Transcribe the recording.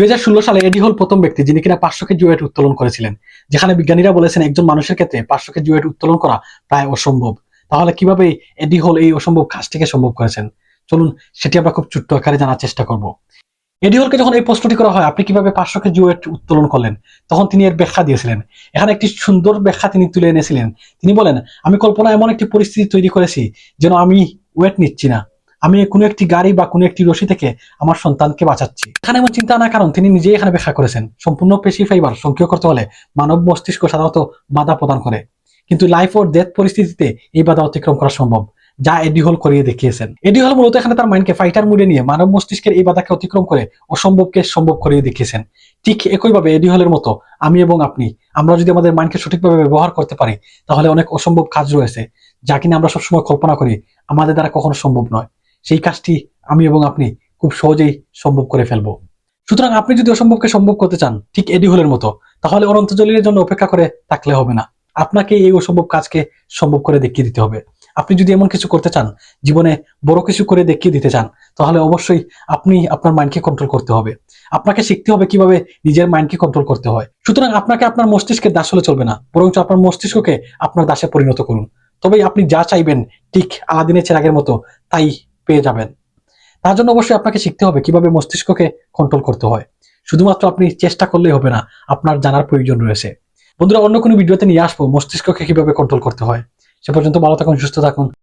দুই হাজার ষোলো সালে এডি হল প্রথম ব্যক্তি যিনি কিনা পাঁচশো কেজি ওয়েট উত্তোলন করেছিলেন, যেখানে বিজ্ঞানীরা বলেছেন একজন মানুষের ক্ষেত্রে পাঁচশো কেজি ওয়েট উত্তোলন করা প্রায় অসম্ভব। তাহলে কীভাবে এডি হল এই অসম্ভব কাজটিকে সম্ভব করেছেন? চলুন, সেটি আমরা খুব ছোট্ট আকারে জানার চেষ্টা করব। এডি হলকে যখন এই প্রশ্নটি করা হয়, আপনি কীভাবে পাঁচশো কেজি ওয়েট উত্তোলন করলেন? তখন তিনি এর ব্যাখ্যা দিয়েছিলেন। এখানে একটি সুন্দর ব্যাখ্যা তিনি তুলে এনেছিলেন। তিনি বলেন, আমি কল্পনা এমন একটি পরিস্থিতি তৈরি করেছি যেন আমি ওয়েট নিচ্ছি না। আমি কোনো একটি গাড়ি বা কোনো একটি রশি থেকে আমার সন্তানকে বাঁচাচ্ছি। এখানে এমন চিন্তা আনার কারণ তিনি নিজেই এখানে ব্যাখ্যা করেছেন। সম্পূর্ণ পেশি ফাইবার সক্রিয় করতে হলে মানব মস্তিষ্ক সাধারণত বাধা প্রদান করে। কিন্তু লাইফ ওর ডেথ পরিস্থিতিতে এই বাধা অতিক্রম করা সম্ভব, যা এডি হল করিয়ে দেখিয়েছেন। এডি হল মূলত এখানে তার মাইন্ডকে ফাইটার মুডে নিয়ে মানব মস্তিষ্কের এই বাধাকে অতিক্রম করে অসম্ভবকে সম্ভব করিয়ে দেখিয়েছেন। ঠিক একইভাবে এডি হলের মতো আমি এবং আপনি, আমরা যদি আমাদের মাইন্ডকে সঠিকভাবে ব্যবহার করতে পারি, তাহলে অনেক অসম্ভব কাজ রয়েছে, যা কিনা আমরা সবসময় কল্পনা করি, আমাদের দ্বারা কখনো সম্ভব নয়। সেই কাজটি আমি এবং আপনি খুব সহজেই সম্ভব করে ফেলব। সুতরাং আপনি যদি অসম্ভবকে সম্ভব করতে চান, ঠিক এডি হলের মতো, তাহলে অনন্ত জলিলের জন্য অপেক্ষা করে থাকলে হবে না। আপনাকে এই অসম্ভব কাজকে সম্ভব করে দেখিয়ে দিতে হবে। আপনি যদি এমন কিছু করতে চান, জীবনে বড় কিছু করে দেখিয়ে দিতে চান, তাহলে অবশ্যই আপনি আপনার মাইন্ডকে কন্ট্রোল করতে হবে। আপনাকে শিখতে হবে কীভাবে নিজের মাইন্ডকে কন্ট্রোল করতে হয়। সুতরাং আপনাকে আপনার মস্তিষ্কের দাস হলে চলবে না, বরঞ্চ আপনার মস্তিষ্ককে আপনার দাসে পরিণত করুন। তবেই আপনি যা চাইবেন, ঠিক আলাদিনের চেরাগের মতো, তাই পেয়ে যাবেন। তার জন্য অবশ্যই আপনাকে শিখতে হবে কীভাবে মস্তিষ্ককে কন্ট্রোল করতে হয়। শুধুমাত্র আপনি চেষ্টা করলেই হবে না, আপনার জানার প্রয়োজন রয়েছে। বন্ধুরা, অন্য কোনো ভিডিওতে নিয়ে আসব মস্তিষ্ককে কীভাবে কন্ট্রোল করতে হয়। সে পর্যন্ত ভালো থাকুন, সুস্থ থাকুন।